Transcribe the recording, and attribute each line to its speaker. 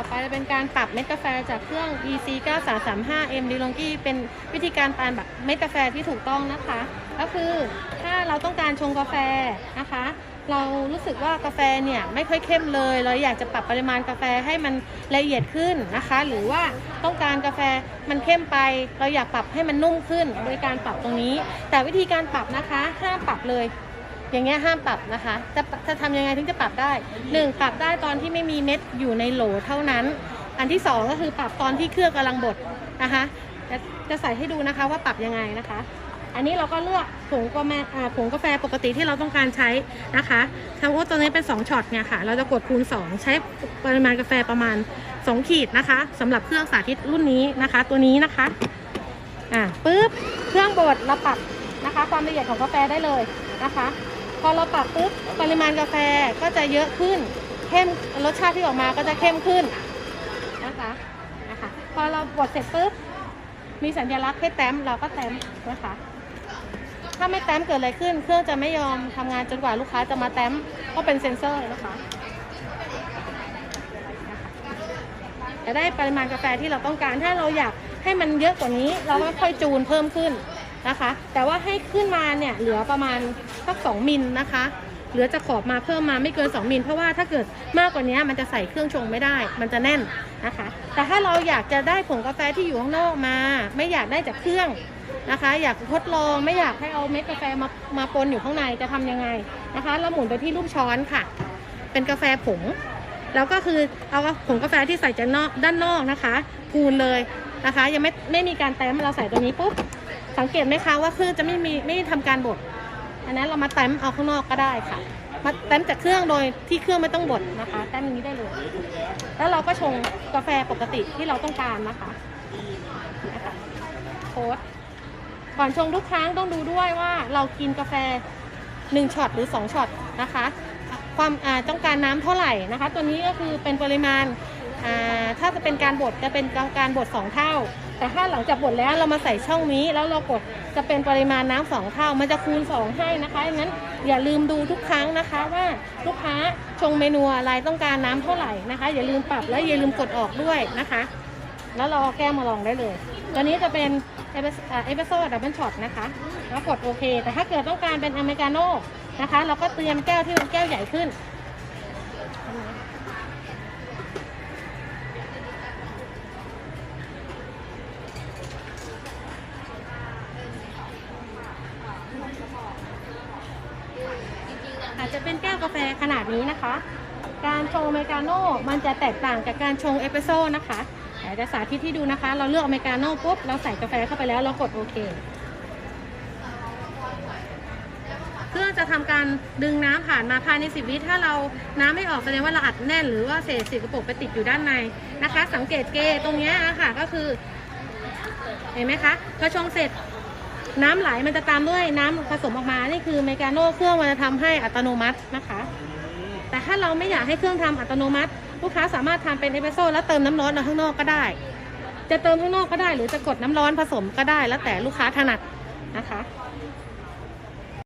Speaker 1: ต่อไปจะเป็นการปรับเม็ดกาแฟจากเครื่อง EC 9335M d e l o n g i เป็นวิธีการปรับแบบเม็ดกาแฟที่ถูกต้องนะคะ ก็คือถ้าเราต้องการชงกาแฟนะคะ เรารู้สึกว่ากาแฟเนี่ยไม่ค่อยเข้มเลย เราอยากจะปรับปริมาณกาแฟให้มันละเอียดขึ้นนะคะ หรือว่าต้องการกาแฟมันเข้มไป เราอยากปรับให้มันนุ่มขึ้น โดยการปรับตรงนี้ แต่วิธีการปรับนะคะห้ามปรับเลย อย่างเงี้ยห้ามปรับนะคะ จะจะทำยังไงถึงจะปรับได้หนึ่งปรับได้ตอนที่ไม่มีเม็ดอยู่ในโหลเท่านั้น อันที่สองก็คือปรับตอนที่เครื่องกำลังบดนะคะจะจะใส่ให้ดูนะคะว่าปรับยังไงนะคะ อันนี้เราก็เลือกผงกาแฟอ่าผงกาแฟปกติที่เราต้องการใช้นะคะสมมติตัวนี้เป็น 2ช็อตเนี่ยค่ะ เราจะกดคูณ 2 ใช้ปริมาณกาแฟประมาณ 2 ขีดนะคะสำหรับเครื่องสาธิตรุ่นนี้นะคะ ตัวนี้นะคะอ่าปุ๊บเครื่องบดเราปรับนะคะ ความละเอียดของกาแฟได้เลยนะคะ พอเราปรับปุ๊บปริมาณกาแฟก็จะเยอะขึ้นเข้มรสชาติที่ออกมาก็จะเข้มขึ้นนะคะนะคะพอเราบดเสร็จปุ๊บมีสัญลักษณ์ให้แต้มเราก็แต้มนะคะถ้าไม่แต้มเกิดอะไรขึ้น เครื่องจะไม่ยอมทำงานจนกว่าลูกค้าจะมาแต้มก็เป็นเซ็นเซอร์นะคะจะได้ปริมาณกาแฟที่เราต้องการ ถ้าเราอยากให้มันเยอะกว่านี้ เราก็ค่อยจูนเพิ่มขึ้นนะคะ แต่ว่าให้ขึ้นมาเนี่ยเหลือประมาณ สัก2มิลนะคะ เหลือจะขอบมาเพิ่มมาไม่เกิน 2มิลเพราะว่าถ้าเกิดมากกว่านี้มันจะใส่เครื่องชงไม่ได้ มันจะแน่นนะคะ แต่ถ้าเราอยากจะได้ผงกาแฟที่อยู่ข้างนอกมา ไม่อยากได้จากเครื่องนะคะ อยากทดลองไม่อยากให้เอาเม็ดกาแฟมามาปนอยู่ข้างในจะทำยังไงนะคะ เราหมุนไปที่รูปช้อนค่ะ เป็นกาแฟผงแล้วก็คือเอาผงกาแฟที่ใส่จากนอกด้านนอกนะคะพูนเลยนะคะ ยังไม่ไม่มีการแต้มเราใส่ตัวนี้ปุ๊บสังเกตไหมคะว่าเครื่องจะไม่มีไม่ทำการบด อันนั้นเรามาแต้มเอาข้างนอกก็ได้ค่ะ มาแต้มจากเครื่องโดยที่เครื่องไม่ต้องบดนะคะแต้มอย่างนี้ได้เลย แล้วเราก็ชงกาแฟปกติที่เราต้องการนะคะนะคะโค้ดก่อนชงทุกครั้งต้องดูด้วยว่าเรากินกาแฟ1ช็อตหรือ2ช็อตนะคะ ความต้องการน้ำเท่าไหร่นะคะ ตัวนี้ก็คือเป็นปริมาณถ้าจะเป็นการบดจะเป็นการบด2เท่า แต่ถ้าหลังจากบดแล้วเรามาใส่ช่องนี้ แล้วเรากดจะเป็นปริมาณน้ำสองเท่า มันจะคูณ 2 ให้นะคะดังนั้นอย่าลืมดูทุกครั้งนะคะว่าลูกค้าชงเมนูอะไรต้องการน้ำเท่าไหร่นะคะ อย่าลืมปรับและอย่าลืมกดออกด้วยนะคะ แล้วเราเอาแก้วมาลองได้เลยตัวนี้จะเป็นเอสเอสโซดับเบิลช็อตนะคะแล้วกดโอเค แต่ถ้าเกิดต้องการเป็นอเมริกาโน่นะคะ เราก็เตรียมแก้วที่เป็นแก้วใหญ่ขึ้น อาจจะเป็นแก้วกาแฟขนาดนี้นะคะ การชงอเมริกาโน่มันจะแตกต่างกับการชงเอสเปรสโซ่นะคะเดี๋ยวจะสาธิตที่ดูนะคะ เราเลือกอเมริกาโน่ปุ๊บเราใส่กาแฟเข้าไปแล้วเรากดโอเคเครื่องจะทำการดึงน้ำผ่านมาภายใน10วิถ้าเราน้ำไม่ออกแสดงว่าเราอัดแน่น หรือว่าเศษสิ่งกระปุกไปติดอยู่ด้านในนะคะ สังเกตเกตรงนี้ยอะค่ะก็คือ เห็นไหมคะพอชงเสร็จ น้ำไหลมันจะตามด้วยน้ำผสมออกมา นี่คือเมกาโน่เครื่องมันจะทำให้อัตโนมัตินะคะ แต่ถ้าเราไม่อยากให้เครื่องทำอัตโนมัติ ลูกค้าสามารถทำเป็นเอสเปรสโซ่แล้วเติมน้ำร้อนเอาข้างนอกก็ได้ จะเติมข้างนอกก็ได้ หรือจะกดน้ำร้อนผสมก็ได้ แล้วแต่ลูกค้าถนัดนะคะ